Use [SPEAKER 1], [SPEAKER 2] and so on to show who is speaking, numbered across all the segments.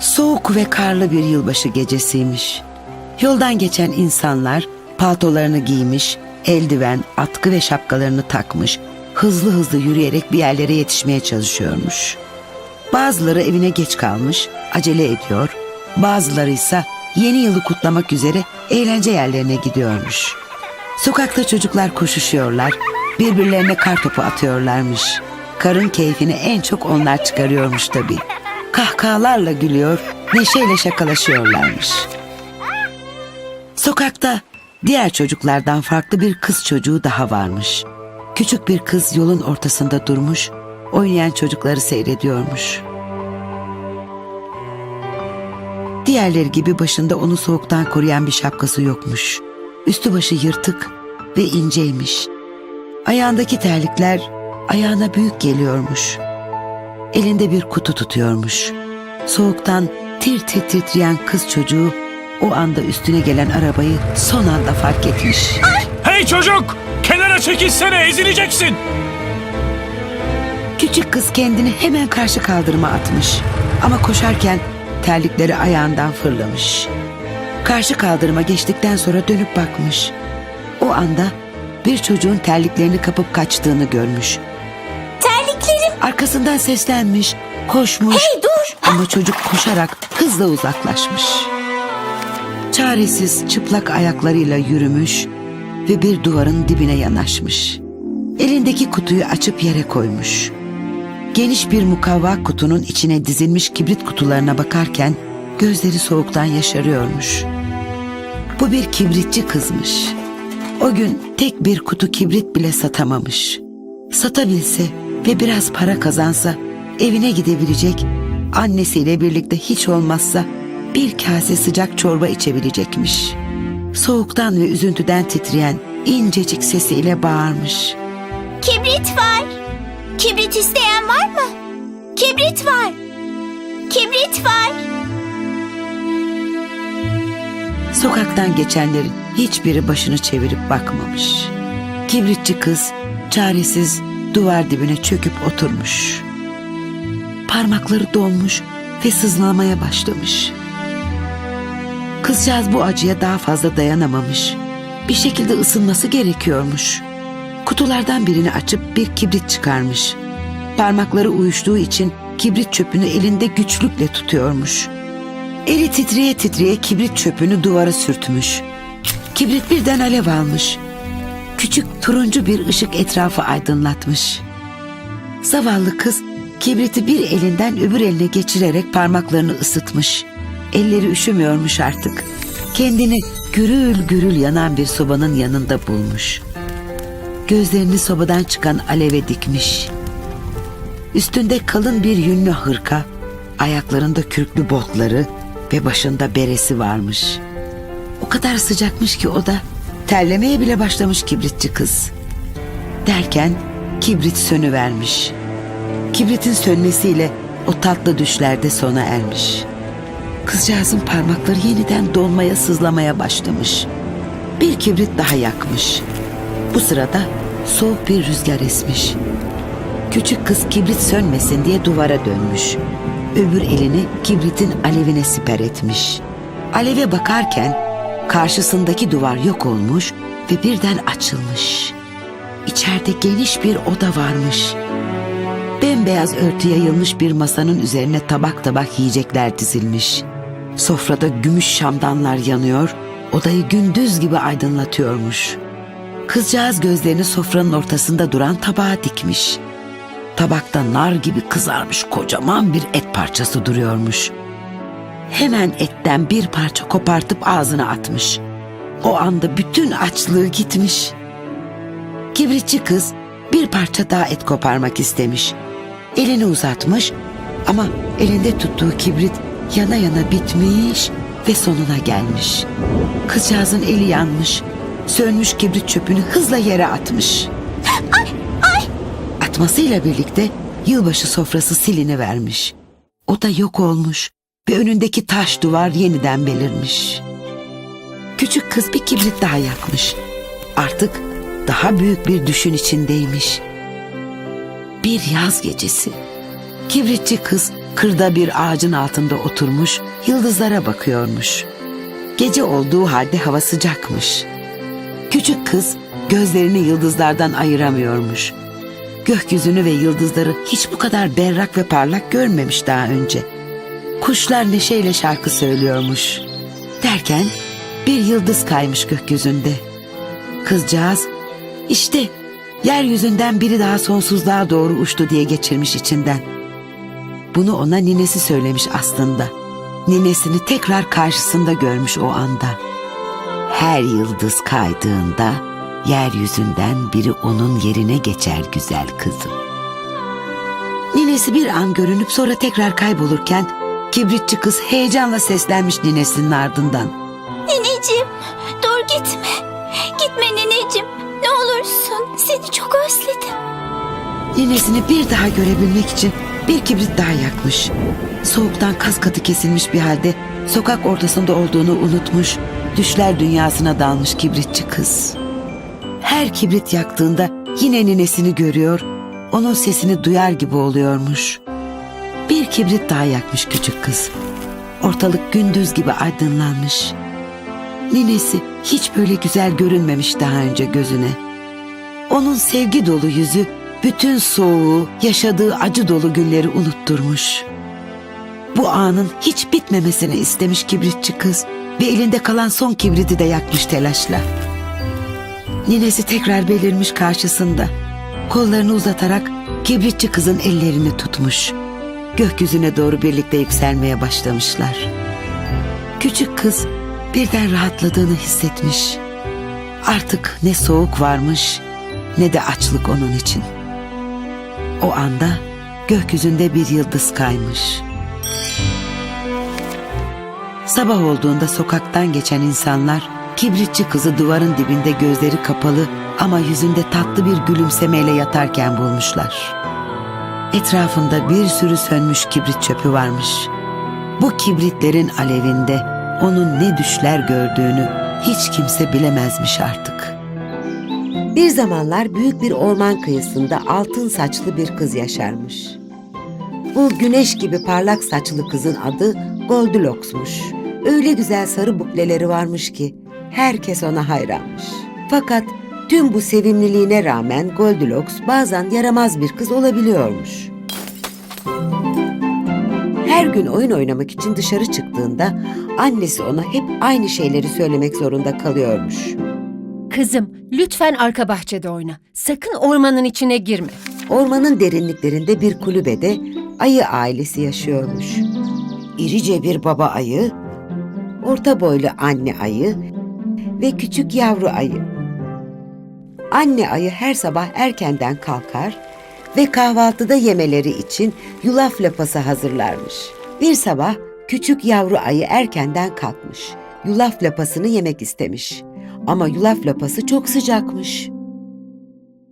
[SPEAKER 1] Soğuk ve karlı bir yılbaşı gecesiymiş. Yoldan geçen insanlar paltolarını giymiş, eldiven, atkı ve şapkalarını takmış, hızlı hızlı yürüyerek bir yerlere yetişmeye çalışıyormuş. Bazıları evine geç kalmış, acele ediyor, bazıları ise yeni yılı kutlamak üzere eğlence yerlerine gidiyormuş. Sokakta çocuklar koşuşuyorlar, birbirlerine kar topu atıyorlarmış. Karın keyfini en çok onlar çıkarıyormuş tabii. Kahkahalarla gülüyor, neşeyle şakalaşıyorlarmış. Sokakta diğer çocuklardan farklı bir kız çocuğu daha varmış. Küçük bir kız yolun ortasında durmuş, oynayan çocukları seyrediyormuş. Diğerleri gibi başında onu soğuktan koruyan bir şapkası yokmuş. Üstü başı yırtık ve inceymiş. Ayağındaki terlikler ayağına büyük geliyormuş. Elinde bir kutu tutuyormuş. Soğuktan tir tir titreyen kız çocuğu o anda üstüne gelen arabayı son anda fark etmiş.
[SPEAKER 2] Hey çocuk! Kenara çekilsene ezileceksin.
[SPEAKER 1] Küçük kız kendini hemen karşı kaldırıma atmış. Ama koşarken terlikleri ayağından fırlamış. Karşı kaldırıma geçtikten sonra dönüp bakmış. O anda bir çocuğun terliklerini kapıp kaçtığını görmüş. Arkasından seslenmiş, koşmuş.
[SPEAKER 3] Hey dur.
[SPEAKER 1] Ama çocuk koşarak hızla uzaklaşmış. Çaresiz çıplak ayaklarıyla yürümüş ve bir duvarın dibine yanaşmış. Elindeki kutuyu açıp yere koymuş. Geniş bir mukavva kutunun içine dizilmiş kibrit kutularına bakarken gözleri soğuktan yaşarıyormuş. Bu bir kibritçi kızmış. O gün tek bir kutu kibrit bile satamamış. Satabilse ve biraz para kazansa evine gidebilecek, annesiyle birlikte hiç olmazsa bir kase sıcak çorba içebilecekmiş. Soğuktan ve üzüntüden titreyen incecik sesiyle bağırmış.
[SPEAKER 3] Kibrit var. Kibrit isteyen var mı? Kibrit var. Kibrit var.
[SPEAKER 1] Sokaktan geçenlerin hiçbiri başını çevirip bakmamış. Kibritçi kız çaresiz duvar dibine çöküp oturmuş. Parmakları donmuş ve sızlamaya başlamış. Kızcağız bu acıya daha fazla dayanamamış. Bir şekilde ısınması gerekiyormuş. Kutulardan birini açıp bir kibrit çıkarmış. Parmakları uyuştuğu için kibrit çöpünü elinde güçlükle tutuyormuş. Eli titreye titreye kibrit çöpünü duvara sürtmüş. Kibrit birden alev almış. Küçük turuncu bir ışık etrafı aydınlatmış. Zavallı kız kibriti bir elinden öbür eline geçirerek parmaklarını ısıtmış. Elleri üşümüyormuş artık. Kendini gürül gürül yanan bir sobanın yanında bulmuş. Gözlerini sobadan çıkan aleve dikmiş. Üstünde kalın bir yünlü hırka, ayaklarında kürklü botları ve başında beresi varmış. O kadar sıcakmış ki o da terlemeye bile başlamış kibritçi kız. Derken kibrit sönüvermiş. Kibritin sönmesiyle o tatlı düşlerde sona ermiş. Kızcağızın parmakları yeniden donmaya sızlamaya başlamış. Bir kibrit daha yakmış. Bu sırada soğuk bir rüzgar esmiş. Küçük kız kibrit sönmesin diye duvara dönmüş. Öbür elini kibritin alevine siper etmiş. Aleve bakarken karşısındaki duvar yok olmuş ve birden açılmış. İçeride geniş bir oda varmış. Bembeyaz örtü yayılmış bir masanın üzerine tabak tabak yiyecekler dizilmiş. Sofrada gümüş şamdanlar yanıyor, odayı gündüz gibi aydınlatıyormuş. Kızcağız gözlerini sofranın ortasında duran tabağa dikmiş. Tabakta nar gibi kızarmış kocaman bir et parçası duruyormuş. Hemen etten bir parça kopartıp ağzına atmış. O anda bütün açlığı gitmiş. Kibritçi kız bir parça daha et koparmak istemiş. Elini uzatmış ama elinde tuttuğu kibrit yana yana bitmiş ve sonuna gelmiş. Kızcağızın eli yanmış. Sönmüş kibrit çöpünü hızla yere atmış. Atmasıyla birlikte yılbaşı sofrası silini vermiş. O da yok olmuş ve önündeki taş duvar yeniden belirmiş. Küçük kız bir kibrit daha yakmış. Artık daha büyük bir düşün içindeymiş. Bir yaz gecesi. Kibritçi kız
[SPEAKER 3] kırda bir ağacın altında oturmuş yıldızlara bakıyormuş. Gece olduğu halde hava sıcakmış. Küçük kız gözlerini yıldızlardan ayıramıyormuş. Gökyüzünü ve yıldızları hiç bu kadar berrak ve parlak görmemiş daha önce. Kuşlar neşeyle şarkı söylüyormuş. Derken bir yıldız kaymış gökyüzünde. Kızcağız işte yeryüzünden biri daha sonsuzluğa doğru uçtu diye geçirmiş içinden. Bunu ona ninesi söylemiş aslında. Ninesini tekrar karşısında görmüş o anda. Her yıldız kaydığında yeryüzünden biri onun yerine geçer güzel kızım. Ninesi bir an görünüp sonra tekrar kaybolurken kibritçi kız heyecanla seslenmiş ninesinin ardından.
[SPEAKER 4] Nineciğim dur gitme. Gitme nineciğim. Ne olursun seni çok özledim.
[SPEAKER 3] Ninesini bir daha görebilmek için bir kibrit daha yakmış. Soğuktan kas katı kesilmiş bir halde sokak ortasında olduğunu unutmuş, düşler dünyasına dalmış kibritçi kız. Her kibrit yaktığında yine ninesini görüyor, onun sesini duyar gibi oluyormuş. Bir kibrit daha yakmış küçük kız. Ortalık gündüz gibi aydınlanmış. Ninesi hiç böyle güzel görünmemiş daha önce gözüne. Onun sevgi dolu yüzü bütün soğuğu, yaşadığı acı dolu günleri unutturmuş. Bu anın hiç bitmemesini istemiş kibritçi kız ve elinde kalan son kibriti de yakmış telaşla. Ninesi tekrar belirmiş karşısında. Kollarını uzatarak kibritçi kızın ellerini tutmuş. Gökyüzüne doğru birlikte yükselmeye başlamışlar. Küçük kız birden rahatladığını hissetmiş. Artık ne soğuk varmış ne de açlık onun için. O anda gökyüzünde bir yıldız kaymış. Sabah olduğunda sokaktan geçen insanlar kibritçi kızı duvarın dibinde gözleri kapalı ama yüzünde tatlı bir gülümsemeyle yatarken bulmuşlar. Etrafında bir sürü sönmüş kibrit çöpü varmış. Bu kibritlerin alevinde onun ne düşler gördüğünü hiç kimse bilemezmiş artık.
[SPEAKER 1] Bir zamanlar büyük bir orman kıyısında altın saçlı bir kız yaşarmış. Bu güneş gibi parlak saçlı kızın adı Goldilocks'muş. Öyle güzel sarı bukleleri varmış ki herkes ona hayranmış. Fakat tüm bu sevimliliğine rağmen Goldilocks bazen yaramaz bir kız olabiliyormuş. Her gün oyun oynamak için dışarı çıktığında annesi ona hep aynı şeyleri söylemek zorunda kalıyormuş.
[SPEAKER 5] Kızım, lütfen arka bahçede oyna. Sakın ormanın içine girme.
[SPEAKER 1] Ormanın derinliklerinde bir kulübede ayı ailesi yaşıyormuş. İrice bir baba ayı, orta boylu anne ayı ve küçük yavru ayı. Anne ayı her sabah erkenden kalkar ve kahvaltıda yemeleri için yulaf lapası hazırlarmış. Bir sabah küçük yavru ayı erkenden kalkmış. Yulaf lapasını yemek istemiş. Ama yulaf lapası çok sıcakmış.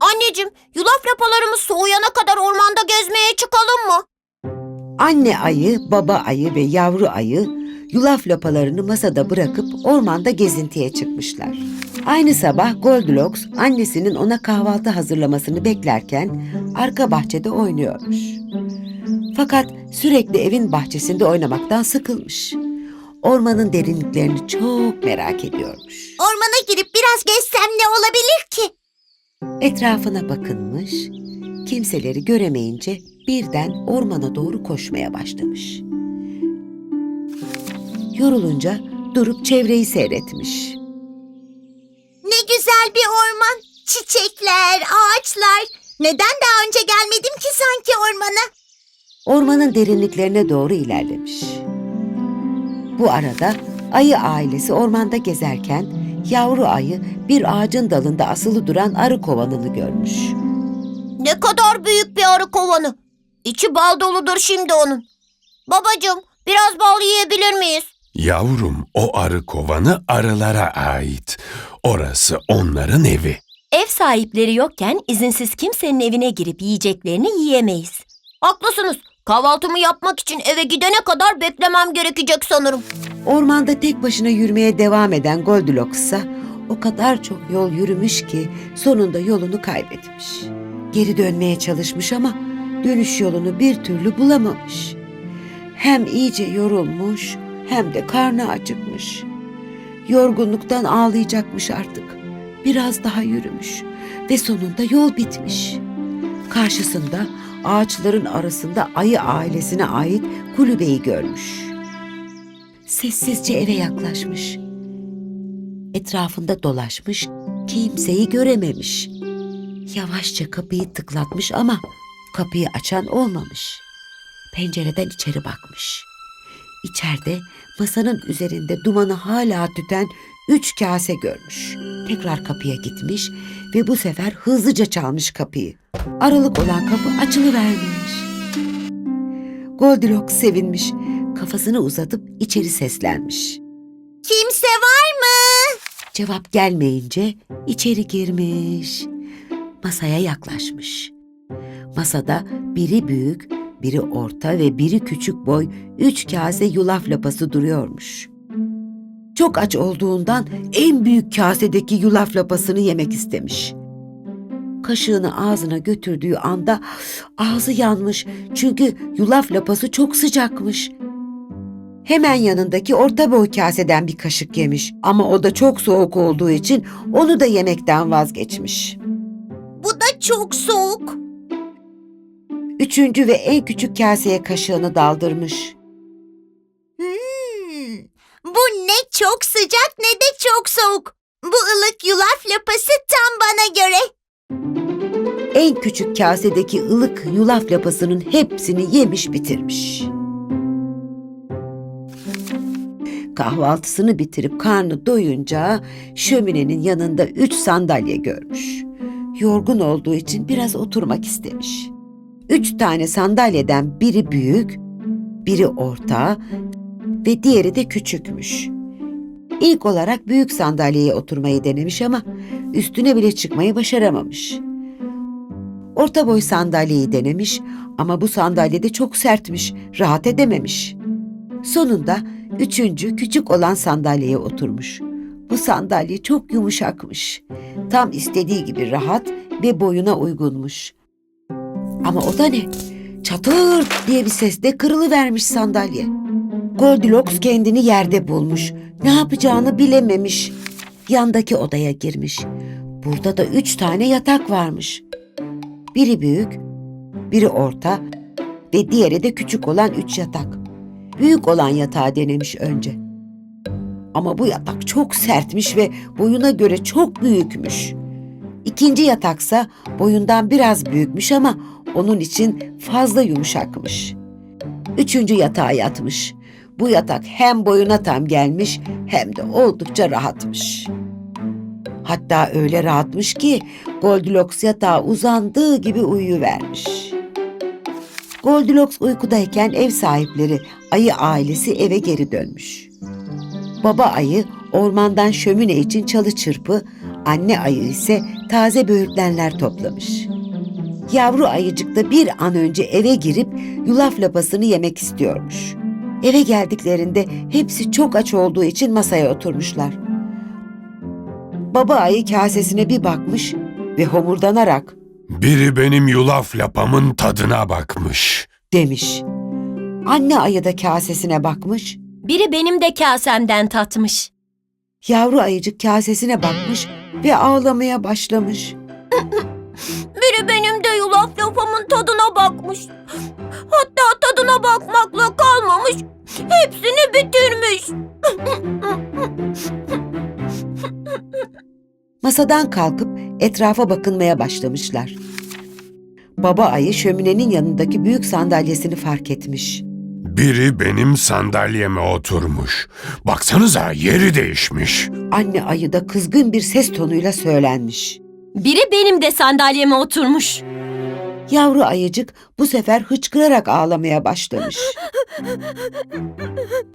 [SPEAKER 4] Anneciğim yulaf lapalarımız soğuyana kadar ormanda gezmeye çıkalım mı?
[SPEAKER 1] Anne ayı, baba ayı ve yavru ayı yulaf lapalarını masada bırakıp ormanda gezintiye çıkmışlar. Aynı sabah Goldilocks annesinin ona kahvaltı hazırlamasını beklerken arka bahçede oynuyormuş. Fakat sürekli evin bahçesinde oynamaktan sıkılmış. Ormanın derinliklerini çok merak ediyormuş.
[SPEAKER 4] Ormana girip biraz gezsem ne olabilir ki?
[SPEAKER 1] Etrafına bakınmış, kimseleri göremeyince birden ormana doğru koşmaya başlamış. Yorulunca durup çevreyi seyretmiş.
[SPEAKER 4] Güzel bir orman. Çiçekler, ağaçlar. Neden daha önce gelmedim ki sanki ormana?
[SPEAKER 1] Ormanın derinliklerine doğru ilerlemiş. Bu arada ayı ailesi ormanda gezerken yavru ayı bir ağacın dalında asılı duran arı kovanını görmüş.
[SPEAKER 4] Ne kadar büyük bir arı kovanı. İçi bal doludur şimdi onun. Babacığım biraz bal yiyebilir miyiz?
[SPEAKER 6] Yavrum, o arı kovanı arılara ait. Orası onların evi.
[SPEAKER 5] Ev sahipleri yokken izinsiz kimsenin evine girip yiyeceklerini yiyemeyiz.
[SPEAKER 4] Haklısınız. Kahvaltımı yapmak için eve gidene kadar beklemem gerekecek sanırım.
[SPEAKER 1] Ormanda tek başına yürümeye devam eden Goldilocks ise o kadar çok yol yürümüş ki sonunda yolunu kaybetmiş. Geri dönmeye çalışmış ama dönüş yolunu bir türlü bulamamış. Hem iyice yorulmuş hem de karnı acıkmış. Yorgunluktan ağlayacakmış artık. Biraz daha yürümüş ve sonunda yol bitmiş. Karşısında ağaçların arasında ayı ailesine ait kulübeyi görmüş. Sessizce eve yaklaşmış. Etrafında dolaşmış, kimseyi görememiş. Yavaşça kapıyı tıklatmış ama kapıyı açan olmamış. Pencereden içeri bakmış. İçeride masanın üzerinde dumanı hala tüten üç kase görmüş. Tekrar kapıya gitmiş ve bu sefer hızlıca çalmış kapıyı. Aralık olan kapı açılıvermiş. Goldilocks sevinmiş. Kafasını uzatıp içeri seslenmiş.
[SPEAKER 4] Kimse var mı?
[SPEAKER 1] Cevap gelmeyince içeri girmiş. Masaya yaklaşmış. Masada biri büyük, biri orta ve biri küçük boy üç kase yulaf lapası duruyormuş. Çok aç olduğundan en büyük kasedeki yulaf lapasını yemek istemiş. Kaşığını ağzına götürdüğü anda ağzı yanmış çünkü yulaf lapası çok sıcakmış. Hemen yanındaki orta boy kaseden bir kaşık yemiş ama o da çok soğuk olduğu için onu da yemekten vazgeçmiş.
[SPEAKER 4] Bu da çok soğuk.
[SPEAKER 1] Üçüncü ve en küçük kaseye kaşığını daldırmış.
[SPEAKER 4] Hmm, bu ne çok sıcak ne de çok soğuk. Bu ılık yulaf lapası tam bana göre.
[SPEAKER 1] En küçük kasedeki ılık yulaf lapasının hepsini yemiş bitirmiş. Kahvaltısını bitirip karnı doyunca şöminenin yanında üç sandalye görmüş. Yorgun olduğu için biraz oturmak istemiş. Üç tane sandalyeden biri büyük, biri orta ve diğeri de küçükmüş. İlk olarak büyük sandalyeye oturmayı denemiş ama üstüne bile çıkmayı başaramamış. Orta boy sandalyeyi denemiş ama bu sandalye de çok sertmiş, rahat edememiş. Sonunda üçüncü küçük olan sandalyeye oturmuş. Bu sandalye çok yumuşakmış. Tam istediği gibi rahat ve boyuna uygunmuş. Ama o da ne? Çatır diye bir sesle kırılıvermiş sandalye. Goldilocks kendini yerde bulmuş. Ne yapacağını bilememiş. Yandaki odaya girmiş. Burada da üç tane yatak varmış. Biri büyük, biri orta ve diğeri de küçük olan üç yatak. Büyük olan yatağı denemiş önce. Ama bu yatak çok sertmiş ve boyuna göre çok büyükmüş. İkinci yataksa boyundan biraz büyükmüş ama onun için fazla yumuşakmış. Üçüncü yatağa yatmış. Bu yatak hem boyuna tam gelmiş hem de oldukça rahatmış. Hatta öyle rahatmış ki Goldilocks yatağa uzandığı gibi uyuyuvermiş. Goldilocks uykudayken ev sahipleri ayı ailesi eve geri dönmüş. Baba ayı ormandan şömine için çalı çırpı, anne ayı ise taze böğürtlenler toplamış. Yavru ayıcık da bir an önce eve girip yulaf lapasını yemek istiyormuş. Eve geldiklerinde hepsi çok aç olduğu için masaya oturmuşlar. Baba ayı kasesine bir bakmış ve homurdanarak
[SPEAKER 6] Biri benim yulaf lapamın tadına bakmış.
[SPEAKER 1] demiş. Anne ayı da kasesine bakmış,
[SPEAKER 5] Biri benim de kasemden tatmış.
[SPEAKER 1] yavru ayıcık kasesine bakmış ve ağlamaya başlamış.
[SPEAKER 4] Biri benim de yulaf lapamın tadına bakmış. Hatta tadına bakmakla kalmamış. Hepsini bitirmiş.
[SPEAKER 1] Masadan kalkıp etrafa bakınmaya başlamışlar. Baba ayı şöminenin yanındaki büyük sandalyesini fark etmiş.
[SPEAKER 6] Biri benim sandalyeme oturmuş. Baksanıza yeri değişmiş.
[SPEAKER 1] Anne ayı da kızgın bir ses tonuyla söylenmiş.
[SPEAKER 5] Biri benim de sandalyeme oturmuş.
[SPEAKER 1] Yavru ayıcık bu sefer hıçkırarak ağlamaya başlamış.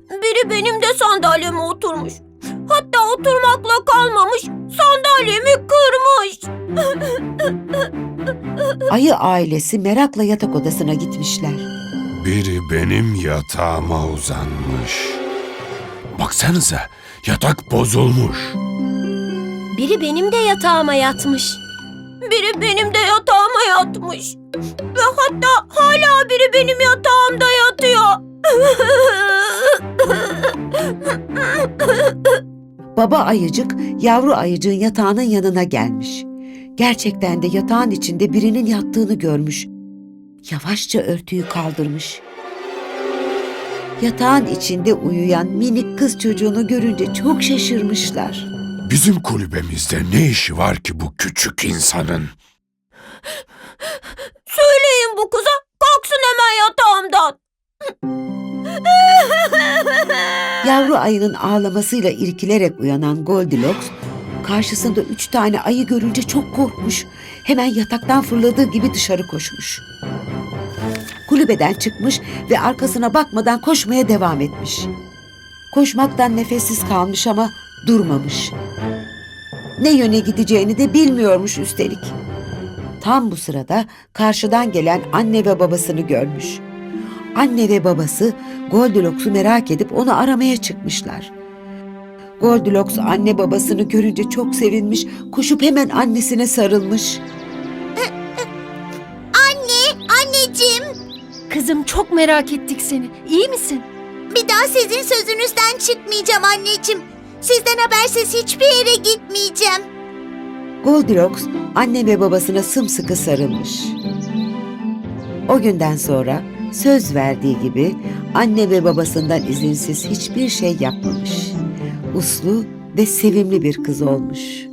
[SPEAKER 4] Biri benim de sandalyeme oturmuş. Hatta oturmakla kalmamış. Sandalyemi kırmış.
[SPEAKER 1] Ayı ailesi merakla yatak odasına gitmişler.
[SPEAKER 6] Biri benim yatağıma uzanmış. Baksanıza yatak bozulmuş.
[SPEAKER 5] Biri benim de yatağıma yatmış.
[SPEAKER 4] Biri benim de yatağıma yatmış. Ve hatta hala biri benim yatağımda yatıyor.
[SPEAKER 1] Baba ayıcık yavru ayıcığın yatağının yanına gelmiş. Gerçekten de yatağın içinde birinin yattığını görmüş. Yavaşça örtüyü kaldırmış. Yatağın içinde uyuyan minik kız çocuğunu görünce çok şaşırmışlar.
[SPEAKER 6] Bizim kulübemizde ne işi var ki bu küçük insanın?
[SPEAKER 4] Söyleyin bu kıza kalksın hemen yatağımdan.
[SPEAKER 1] Yavru ayının ağlamasıyla irkilerek uyanan Goldilocks, karşısında üç tane ayı görünce çok korkmuş. Hemen yataktan fırladığı gibi dışarı koşmuş. Kulübeden çıkmış ve arkasına bakmadan koşmaya devam etmiş. Koşmaktan nefessiz kalmış ama durmamış. Ne yöne gideceğini de bilmiyormuş üstelik. Tam bu sırada karşıdan gelen anne ve babasını görmüş. Anne ve babası Goldilocks'u merak edip onu aramaya çıkmışlar. Goldilocks anne babasını görünce çok sevinmiş, koşup hemen annesine sarılmış.
[SPEAKER 4] Anne, anneciğim.
[SPEAKER 5] Kızım çok merak ettik seni. İyi misin?
[SPEAKER 4] Bir daha sizin sözünüzden çıkmayacağım anneciğim. Sizden habersiz hiçbir yere gitmeyeceğim.
[SPEAKER 1] Goldilocks anne ve babasına sımsıkı sarılmış. O günden sonra söz verdiği gibi anne ve babasından izinsiz hiçbir şey yapmamış. Uslu ve sevimli bir kız olmuş.